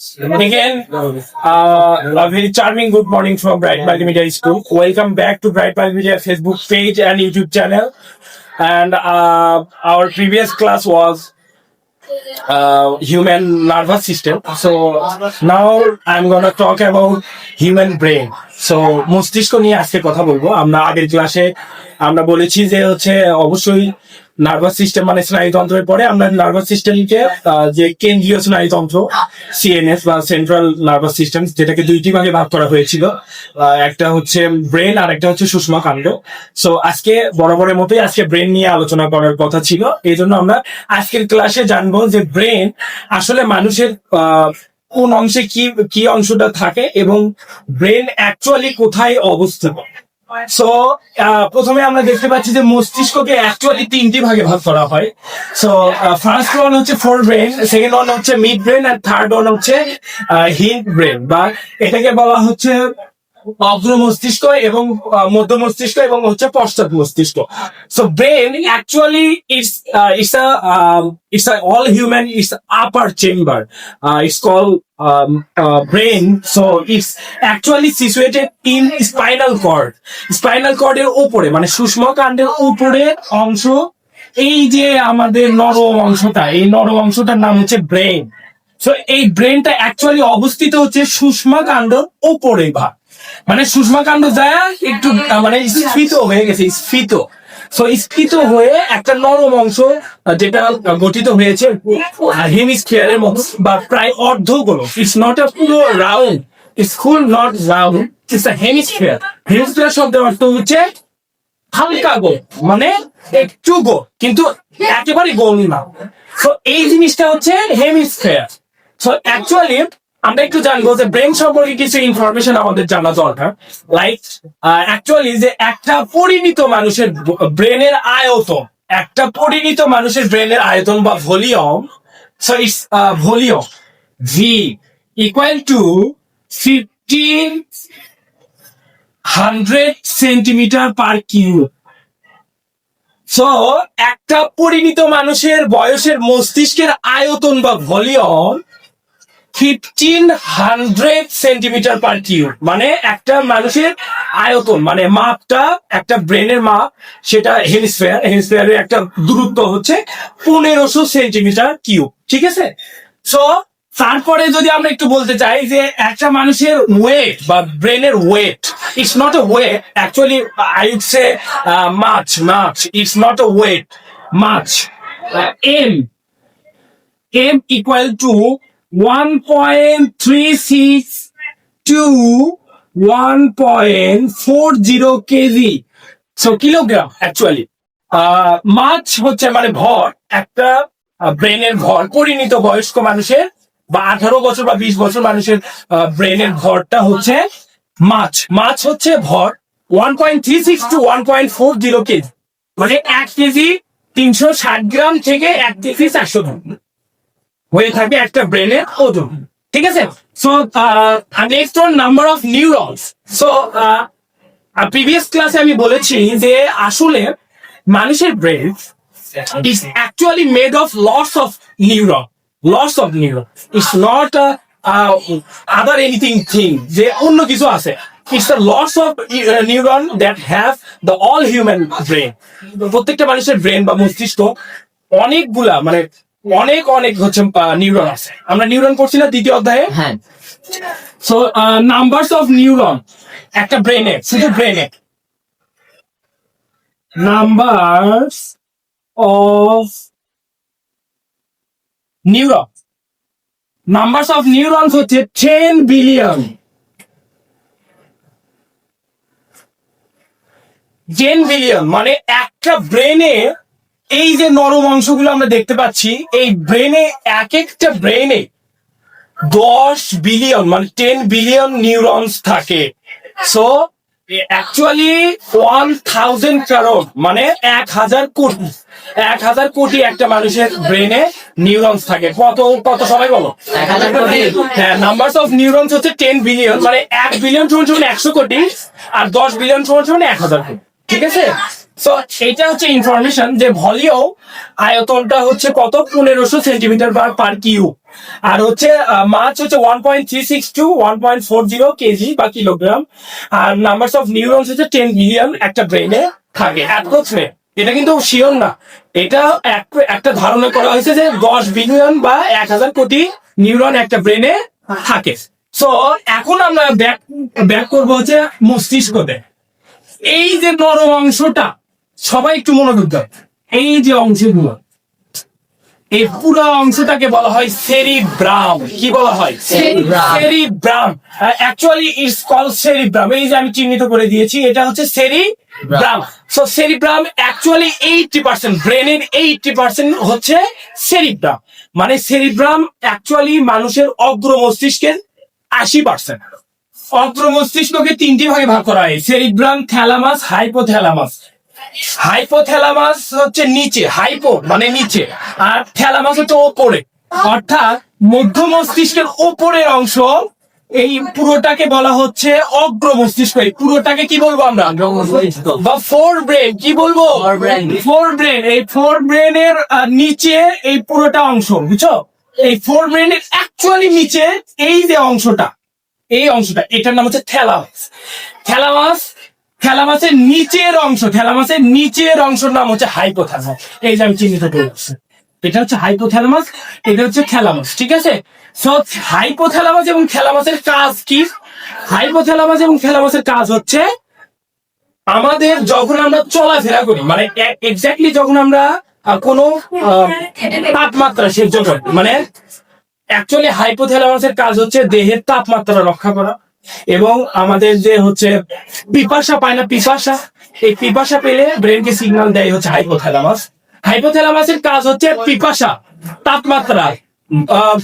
Again, uh, a very charming good morning from Bright Multimedia School. Welcome back to Bright Multimedia Facebook page and YouTube channel. And uh, our previous class was uh, human nervous system. So now I'm gonna talk about human brain. So মস্তিষ্ক নিয়ে আজকে কথা বলব আমরা আগের ক্লাসে আমরা বলেছি যে হচ্ছে অবশ্যই নার্ভাস সিস্টেম মানে স্নায়ুতন্ত্রের পরে আমরা নার্ভাস সিস্টেমকে যে কেন্দ্রীয় স্নায়ুতন্ত্র সিএনএস বা সেন্ট্রাল নার্ভাস সিস্টেম যেটাকে দুইটি ভাগে ভাগ করা হয়েছিল। একটা হচ্ছে ব্রেন আর একটা হচ্ছে সুষমা কাণ্ড। সো আজকে বরাবরের মতোই আজকে ব্রেন নিয়ে আলোচনা করার কথা ছিল। এই জন্য আমরা আজকের ক্লাসে জানব যে ব্রেন আসলে মানুষের কোন অংশে কি কি অংশটা থাকে এবং ব্রেন অ্যাকচুয়ালি কোথায় অবস্থিত। সো প্রথমে আমরা দেখতে পাচ্ছি যে মস্তিষ্ককে অ্যাকচুয়ালি তিনটি ভাগে ভাগ করা হয়। সো ফার্স্ট ওয়ান হচ্ছে ফোর ব্রেন সেকেন্ড ওয়ান হচ্ছে মিড ব্রেন আর থার্ড ওয়ান হচ্ছে হিন্ট ব্রেন বা এটাকে বলা হচ্ছে অগ্র মস্তিষ্ক এবং মধ্য মস্তিষ্ক এবং হচ্ছে পশ্চাৎ মস্তিষ্ক। So brain actually it's it's a all human it's upper chamber it's call brain so it's actually situated in spinal cord spinal কর্ডের উপরে মানে সুষম কাণ্ডের উপরে অংশ, এই যে আমাদের নরম অংশটা, এই নরম অংশটার নাম হচ্ছে ব্রেন সো এই ব্রেনটা অ্যাকচুয়ালি অবস্থিত হচ্ছে সুষমা কাণ্ডর উপরে ভাগ। মানে সুষমা কাণ্ড যায় একটু মানে স্ফীত হয়ে গেছে, স্ফীত। সো স্ফীত হয়ে একটা নরম অংশ যেটা গঠিত হয়েছে হেমিস্ফিয়ারের মতো, বা প্রায় অর্ধ গোলক ইটস নট আ পুরো round it's full not round it's a hemisphere hemisphere শব্দের অর্থ হচ্ছে হালকা গোল মানে একটু গোল, কিন্তু একেবারে গোল না। তো এই জিনিসটা হচ্ছে হেমিস্ফিয়ার সো অ্যাকচুয়ালি আমরা একটু জানব যে ব্রেন সম্পর্কে কিছু ইনফরমেশন আমাদের জানা দরকার। লাইক অ্যাকচুয়ালি যে একটা পরিণত মানুষের ব্রেনের আয়তন, একটা পরিণত মানুষের ব্রেনের আয়তন বা volume so volume V equal to fifteen hundred centimetre per so একটা পরিণত মানুষের বয়সের মস্তিষ্কের আয়তন বা volume fifteen hundred centimetre per cube মানে একটা মানুষের আয়তন মানে মাপটা, একটা ব্রেনের মাপ, সেটা হেমিস্ফেয়ার হেমিস্ফেয়ারের একটা দূরত্ব হচ্ছে পনেরোশো সেন্টিমিটার কিউব ঠিক আছে? সো তারপরে যদি আমরা একটু বলতে চাই যে একটা মানুষের ওয়েট বা ব্রেনের weight it's not a weight actually I would say mass mass it's not a weight mass M m equal to 1.36 to 1.40 kg. So kilogram actually mass হচ্ছে মানে ভর একটা ব্রেনের ভর পরিণত বয়স্ক মানুষের বা আঠারো বছর বা বিশ বছর মানুষের ব্রেনের ভরটা হচ্ছে মাছ। মাছ হচ্ছে ভর one point three six to one point four zero KG মানে এক কেজি তিনশো ষাট গ্রাম থেকে এক কেজি চারশো গ্রাম। হয়ে থাকে একটা ব্রেনের ওজন। ঠিক আছে? So next one number of neurons so previous ক্লাসে আমি বলেছি যে আসলে মানুষের brain is actually made of lots of neuron lots of neuron it's not other anything thing যে অন্য কিছু আছে। It's the lots of neuron that have the all human brain প্রত্যেকটা মানুষের ব্রেন বা মস্তিষ্ক অনেকগুলা মানে অনেক অনেক হচ্ছে নিউরন আছে। আমরা নিউরন পড়ছি না দ্বিতীয় অধ্যায়ে? হ্যাঁ। সো নাম্বারস অফ নিউরন একটা ব্রেনে শুধু ব্রেনে numbers of neuron numbers of neurons হচ্ছে টেন বিলিয়ন টেন বিলিয়ন মানে একটা ব্রেনে এই যে নরম অংশগুলো আমরা দেখতে পাচ্ছি এই ব্রেনে এক একটা ব্রেনে দশ বিলিয়ন মানে টেন বিলিয়ন নিউরনস থাকে। সো অ্যাকচুয়ালি ওয়ান থাউজেন্ড কারোর মানে এক হাজার কোটি। এক হাজার কোটি একটা মানুষের ব্রেনে নিউরনস থাকে। কত কত সবাই বলো। হ্যাঁ নাম্বারস অফ নিউরনস হচ্ছে টেন বিলিয়ন মানে এক বিলিয়ন সমান সমান একশো কোটি আর দশ বিলিয়ন সমান সমান এক হাজার কোটি। ঠিক আছে? সো এটা হচ্ছে ইনফরমেশন যে ভলিও আয়তনটা হচ্ছে কত? পনেরোশো সেন্টিমিটার বার পার কিউ আর হচ্ছে মাছ হচ্ছে one point three six two one point four zero KG বা কিলোগ্রাম আর নাম্বারস অফ নিউরনস হচ্ছে টেন বিলিয়ন একটা ব্রেনে থাকে। অ্যাপ্রক্সিমেট। এটা কিন্তু শিওর না। এটা এক- একটা ধারণা করা হয়েছে যে দশ বিলিয়ন বা এক হাজার কোটি নিউরন একটা ব্রেনে থাকে। সো এখন আমরা ব্যাক ব্যাক করব হচ্ছে মস্তিষ্কতে। এই যে নরম অংশটা সবাই একটু মনোযোগ দাও এই যে অংশগুলো এই পুরো অংশটাকে বলা হয় সেরিব্রাম। কি বলা হয়? Cerebrum. Cerebrum. Actually it's call cerebrum. এই যে আমি চিহ্নিত করে দিয়েছি এটা হচ্ছে cerebrum. So cerebrum actually eighty percent ব্রেনের এইটটি পার্সেন্ট হচ্ছে সেরিব্রাম। মানে সেরিব্রাম অ্যাকচুয়ালি মানুষের অগ্র মস্তিষ্কের আশি পার্সেন্ট অগ্র মস্তিষ্ককে তিনটি ভাগে ভাগ করা হয় সেরিব্রাম থ্যালামাস হাইপোথ্যালামাস হাইপোথ্যালামাস হচ্ছে নিচে হাইপো মানে নিচে আর থ্যালামাস হচ্ছে ওপরে। অর্থাৎ মধ্য মস্তিষ্কের ওপরের অংশ এই পুরোটাকে বলা হচ্ছে অগ্র মস্তিষ্ক এই পুরোটাকে কি বলব আমরা? বা ফোর ব্রেন কি বলব? ফোর ব্রেন এই ফোর ব্রেনের নিচে এই পুরোটা অংশ বুঝছ? এই ফোর ব্রেনের অ্যাকচুয়ালি নিচে এই যে অংশটা এই অংশটা এটার নাম হচ্ছে থ্যালামাস থ্যালামাস থ্যালামাসের নিচের অংশ থ্যালামাসের নিচের অংশের নাম হচ্ছে হাইপোথ্যালামাস এই যে আমি চিহ্নিত করেছি এটা হচ্ছে হাইপোথ্যালামাস এটা হচ্ছে থ্যালামাস ঠিক আছে? সো হাইপোথ্যালামাস এবং থ্যালামাসের কাজ কি? হাইপোথ্যালামাস এবং থ্যালামাসের কাজ হচ্ছে আমাদের যখন আমরা চলাফেরা করি মানে এক্স্যাক্টলি যখন আমরা কোনো তাপমাত্রা করি মানে অ্যাকচুয়ালি হাইপোথ্যালামাসের কাজ হচ্ছে দেহের তাপমাত্রা রক্ষা করা। এবং আমাদের যে হচ্ছে পিপাসা পায় না পিপাসা এই পিপাসা পেলে ব্রেনকে সিগনাল দেয় হচ্ছে হাইপোথ্যালামাস হাইপোথ্যালামাসের কাজ হচ্ছে পিপাসা তাপমাত্রা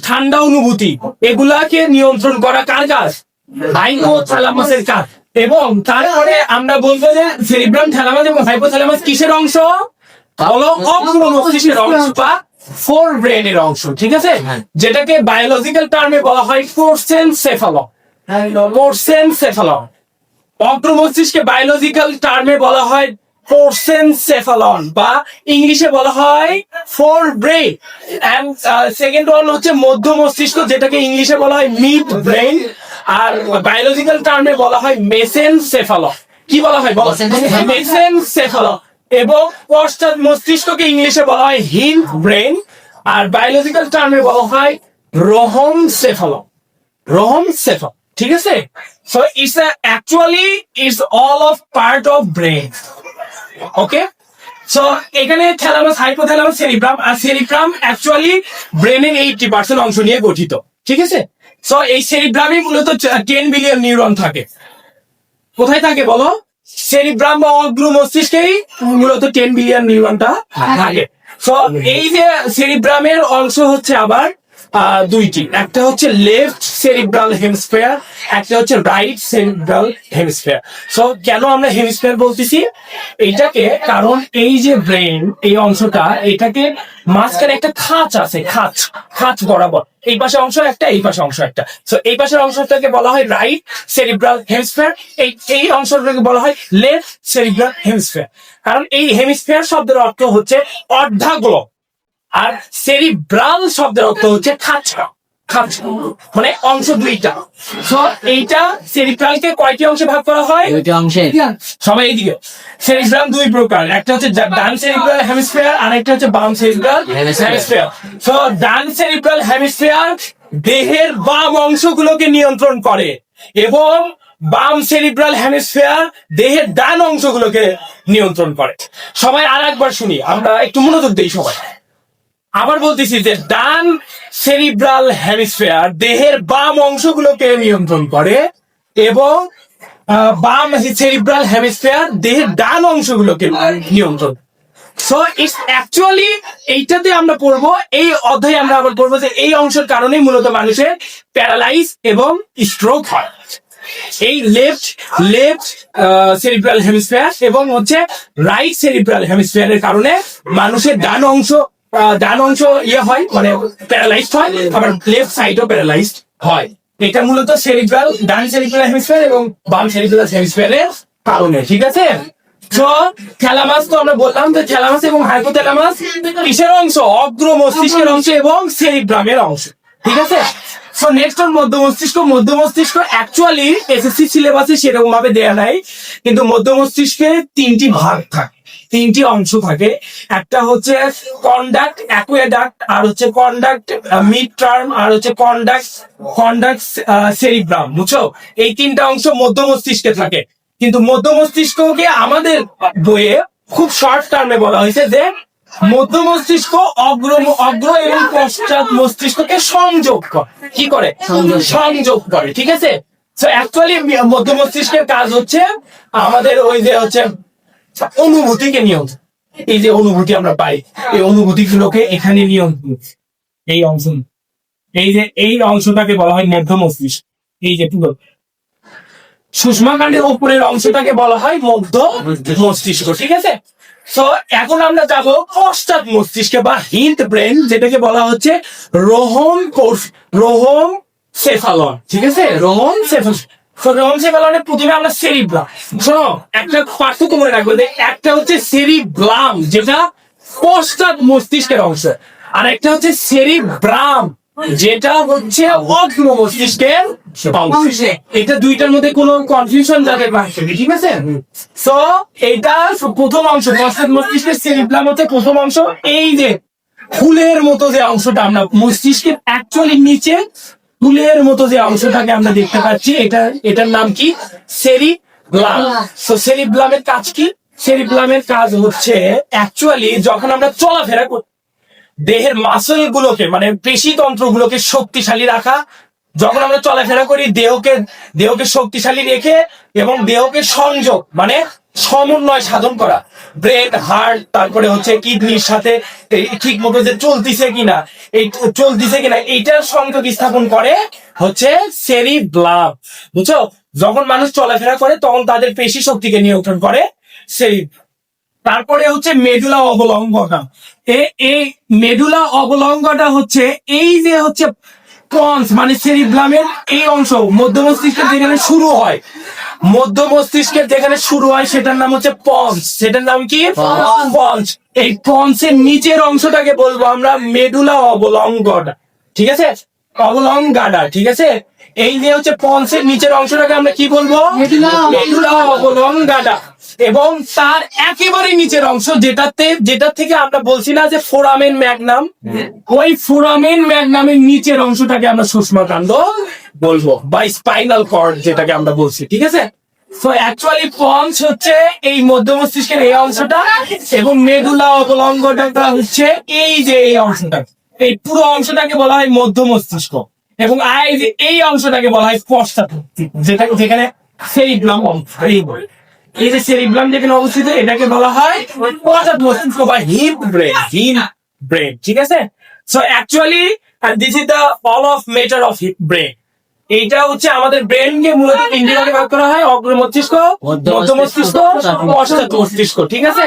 ঠান্ডা অনুভূতি এগুলাকে নিয়ন্ত্রণ করা কার কাজ? হাইপোথ্যালামাসের কাজ। এবং তারপরে আমরা বলব যে সেরিব্রাম থ্যালামাস এবং হাইপোথ্যালামাস কিসের অংশ? হলো অগ্র অংশ বা ফোর ব্রেনের অংশ ঠিক আছে? যেটাকে বায়োলজিক্যাল টার্মে বলা হয় ফোর পোর্সেন সেফালন অগ্র মস্তিষ্কে বায়োলজিক্যাল টার্মে বলা হয় পোর্সেন সেফালন বা ইংলিশে বলা হয় forebrain and second one হচ্ছে মধ্য মস্তিষ্ক যেটাকে ইংলিশে বলা হয় মিড ব্রেন আর বায়োলজিক্যাল টার্মে বলা হয় মেসেন সেফালন কি বলা হয় বলো? Mesencephalon. মেসেন সেফালন এবং পশ্চাৎ মস্তিষ্ককে ইংলিশে বলা হয় হিল ব্রেন আর বায়োলজিক্যাল টার্মে বলা হয় রোহম সেফালন রোহম সেফাল ঠিক আছে? So it's actually it's all of part of brain okay so এখানে থ্যালামাস হাইপোথ্যালামাস সেরিব্রাম আর সেরিব্রাম অ্যাকচুয়ালি ব্রেনের এইটি পার্সেন্ট অংশ নিয়ে গঠিত। ঠিক আছে? সো এই সেরিব্রামে মূলত টেন বিলিয়ন নিউরন থাকে। কোথায় থাকে বলো? সেরিব্রাম বা অগ্র মস্তিষ্কেই মূলত টেন বিলিয়ন নিউরনটা থাকে। সো এই যে সেরিব্রামের অংশ হচ্ছে আবার দুইটি। একটা হচ্ছে লেফট সেরিব্রাল হেমস্ফেয়ার একটা হচ্ছে রাইট সেরিব্রাল হেমস্ফেয়ার সো কেন আমরা হেমস্ফেয়ার বলতেছি? এইটাকে কারণ এই যে ব্রেন এই অংশটা, এটাকে মাঝখানে একটা খাঁচ আছে, খাঁচ খাঁচ বরাবর। এই পাশে অংশ একটা, এই পাশে অংশ একটা। সো এই পাশের অংশটাকে বলা হয় রাইট সেরিব্রাল হেমস্ফেয়ার এই এই অংশটাকে বলা হয় লেফট সেরিব্রাল হেমস্ফেয়ার কারণ এই হেমিস্ফিয়ার শব্দের অর্থ হচ্ছে অর্ধাগ্ল আর সেরিব্রাল শব্দের অর্থ হচ্ছে খাঁচা খাঁচা মানে অংশ দুইটা। সো এইটা সেরিব্রালকে কয়টি অংশে ভাগ করা হয়? দুইটি অংশে। সবাই এইদিকে সেরিব্রাম দুই প্রকার। একটা হচ্ছে ডান সেরিব্রাল হেমিস্ফিয়ার আর একটা হচ্ছে বাম সেরিব্রাল হেমিস্ফিয়ার। সো ডান সেরিব্রাল হেমিস্ফিয়ার দেহের বাম অংশগুলোকে নিয়ন্ত্রণ করে এবং বাম সেরিব্রাল হেমিস্ফিয়ার দেহের ডান অংশগুলোকে নিয়ন্ত্রণ করে। সবাই আর একবার শুনি আমরা একটু মনোযোগ দিই সবাই। আবার বলতেছি যে ডান সেরিব্রাল হেমিস্ফিয়ার দেহের বাম অংশগুলোকে নিয়ন্ত্রণ করে এবং বাম সেরিব্রাল হেমিস্ফিয়ার দেহের ডান অংশগুলোকে নিয়ন্ত্রণ। সো ইটস অ্যাকচুয়ালি এইটাতে আমরা পড়ব, এই অধ্যায়ে আমরা আবার পড়ব যে এই অংশের কারণেই মূলত মানুষের প্যারালাইজ এবং স্ট্রোক হয়। এই লেফট লেফট সেরিব্রাল হেমিস্ফিয়ার এবং হচ্ছে রাইট সেরিব্রাল হেমিস্ফিয়ারের কারণে মানুষের ডান অংশ ডান অংশ ইয়ে হয় মানে প্যারালাইজড হয়, আবার লেফট সাইডও প্যারালাইজড হয়। এটা মূলত সেরিব্রাল ডান সেরিব্রাল হেমিস্ফিয়ার এবং বাম সেরিব্রাল হেমিস্ফিয়ারের কারণে, ঠিক আছে? তো থ্যালামাস তো আমরা বললাম যে থ্যালামাস এবং হাইপোথ্যালামাস কিসের অংশ? অগ্র মস্তিষ্কের অংশ এবং সেরিব্রামের অংশ, ঠিক আছে? সো নেক্সট অন মধ্য মস্তিষ্ক মধ্য মস্তিষ্ক অ্যাকচুয়ালি এসএসসি সিলেবাসে সেরকম ভাবে দেয়া নাই, কিন্তু মধ্য মস্তিষ্কে তিনটি ভাগ থাকে। তিনটি অংশ থাকে। একটা হচ্ছে কন্ডাক্ট অ্যাকুয়াডাক্ট আর হচ্ছে কন্ডাক্ট মিড টার্ম আর হচ্ছে কন্ডাক্ট কন্ডাক্ট সেরিব্রাম বুঝছ? এই তিনটা অংশ মধ্য মস্তিষ্কে থাকে। কিন্তু মধ্য মস্তিষ্ককে আমাদের বইয়ে খুব শর্ট টার্মে বলা হয়েছে যে মধ্য মস্তিষ্ক অগ্র অগ্র এবং পশ্চাৎ মস্তিষ্ককে সংযোগ করে। কি করে? সংযোগ করে। ঠিক আছে? তো অ্যাকচুয়ালি মধ্য মস্তিষ্কের কাজ হচ্ছে আমাদের ওই যে হচ্ছে অনুভূতিকে নিয়ন্ত্রণ। এই যে অনুভূতি আমরা পাই, এই অনুভূতি গুলোকে এখানে নিয়ন্ত্রণ। এই অংশ এই যে, এই অংশটাকে বলা হয় মধ্য মস্তিষ্ক। এই যে, পুরো। সুষমাকাণ্ডের উপরের অংশটাকে বলা হয় মধ্য মস্তিষ্ক, ঠিক আছে? তো এখন আমরা যাব পশ্চাৎ মস্তিষ্কে বা হিন্ট ব্রেন, যেটাকে বলা হচ্ছে রোহন কোষ সেফালন ঠিক আছে? রোহন সেফালন প্রথমে আমরা সেরিব্লাম একটা হচ্ছে যেটা মস্তিষ্কের অংশ। আর একটা হচ্ছে যেটা হচ্ছে মস্তিষ্কের এটা দুইটার মধ্যে কোনো কনফিউশন ঠিক আছে? সো এটা প্রথম অংশ হচ্ছে প্রথম অংশ। এই যে ফুলের মতো যে অংশটা আমরা, মস্তিষ্কের নিচে ফুলের মতো যে অংশটাকে আমরা দেখতে পাচ্ছি, এটা, এটার নাম কি? সেরি সেরিব্লাম। সো সেরিব্লামের কাজ কি? সেরি ব্লামের কাজ হচ্ছে অ্যাকচুয়ালি যখন আমরা চলাফেরা করি, দেহের মাসল গুলোকে মানে পেশি তন্ত্র গুলোকে শক্তিশালী রাখা যখন আমরা চলাফেরা করি, দেহকে দেহকে শক্তিশালী রেখে এবং দেহকে সংযোগ মানে সমন্বয় সাধন করা। ব্রেন, হার্ট, তারপরে হচ্ছে কিডনির সাথে ঠিক মতো যে চলতিছে কিনা, এই চলতিছে কিনা, এইটার সংযোগ স্থাপন করে হচ্ছে সেরি ব্লাব বুঝছ? যখন মানুষ চলাফেরা করে, তখন তাদের পেশি শক্তিকে নিয়ন্ত্রণ করে সেই তারপরে হচ্ছে মেডুলা অবলঙ্গটা এ- এই মেডুলা অবলঙ্গটা হচ্ছে, এই যে হচ্ছে পন্স মানে সেরিব্লামের এই অংশ মধ্য মস্তিষ্কের যেখানে শুরু হয়। মধ্য মস্তিষ্কের যেখানে শুরু হয় সেটার নাম হচ্ছে পন্স সেটার নাম কি? পঞ্চ। এই পন্সের নিচের অংশটাকে বলব আমরা মেডুলা অবলঙ্গটা ঠিক আছে? অবলঙ্গাডা ঠিক আছে? এই যে হচ্ছে পন্সের নিচের অংশটাকে আমরা কি বলব? মেডুলা। অবলঙ্গাডা এবং তার একেবারে নিচের অংশ যেটাতে যেটা থেকে আমরা বলছি না যে ফোরামেন ম্যাগনাম ওই ফোরামেন ম্যাগনামের নিচের অংশটাকে আমরা সুষমাকাণ্ড বলব বা স্পাইনাল কর্ড যেটাকে আমরা বলছি ঠিক আছে? তো অ্যাকচুয়ালি পঞ্চ হচ্ছে এই মধ্য মস্তিষ্কের এই অংশটা এবং মেডুলা অবলঙ্গটা হচ্ছে এই যে এই অংশটা। এই পুরো অংশটাকে বলা হয় মধ্য মস্তিষ্ক এবং আই যে এই অংশটাকে বলা হয় পশ্চাৎ যেটা যেখানে সেরিব্লাম অংশ এই বলে। এই যে সেরিব্রাম যেখানে অবস্থিত, এটাকে বলা হয় বা ব্রেন, হিম ব্রেন, ঠিক আছে? So actually this is the all of matter of brain এইটা হচ্ছে আমাদের ব্রেন কে মূলত তিনটি ভাগে ভাগ করা হয়। অগ্র মস্তিষ্ক মধ্য মস্তিষ্ক মস্তিষ্ক, পশ্চাৎ মস্তিষ্ক ঠিক আছে?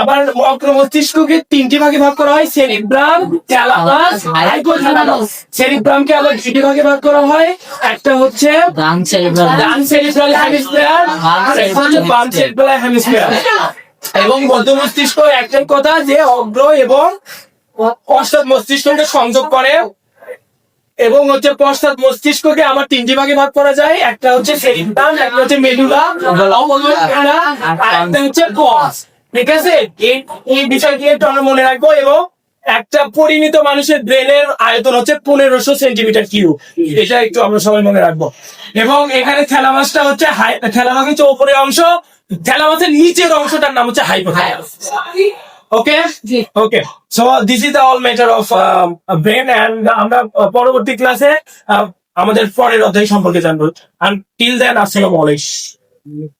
আবার অগ্র মস্তিষ্ককে তিনটি ভাগে ভাগ করা হয় সেরিব্রাম থ্যালামাস হাইপোথ্যালামাস। সেরিব্রামকে আবার দুটি ভাগে ভাগ করা হয়। একটা হচ্ছে ডান cerebral ডান সেরিব্রাল হেমিস্ফিয়ার আর একটা হচ্ছে বাম সেরিব্রাল। হেমিস্ফিয়ার। এবং মধ্য মস্তিষ্ক একটাই কথা যে অগ্র এবং পশ্চাৎ মস্তিষ্ককে সংযোগ করে। এবং হচ্ছে পশ্চাৎ মস্তিষ্ককে আমার তিনটি ভাগে ভাগ করা যায়। একটা হচ্ছে সেরিব্রাম একটা হচ্ছে মেডুলা আর একটা হচ্ছে পস ঠিক আছে? এই বিষয়টি একটু আমরা মনে রাখব এবং একটা পরিমিত মানুষের ব্রেনের আয়তন হচ্ছে পনেরোশো সেন্টিমিটার কিউব। এটা একটু আমরা সবাই মনে রাখব। এবং এখানে থ্যালামাসটা হচ্ছে হাই- থ্যালামাস হচ্ছে উপরের অংশ। থ্যালামাসের নিচের অংশটার নাম হচ্ছে hypothalamus. Okay okay so this is the all matter of brain and আমরা uh, পরবর্তী ক্লাসে আমাদের পরের অধ্যায় সম্পর্কে জানব। And till then আসসালামু আলাইকুম।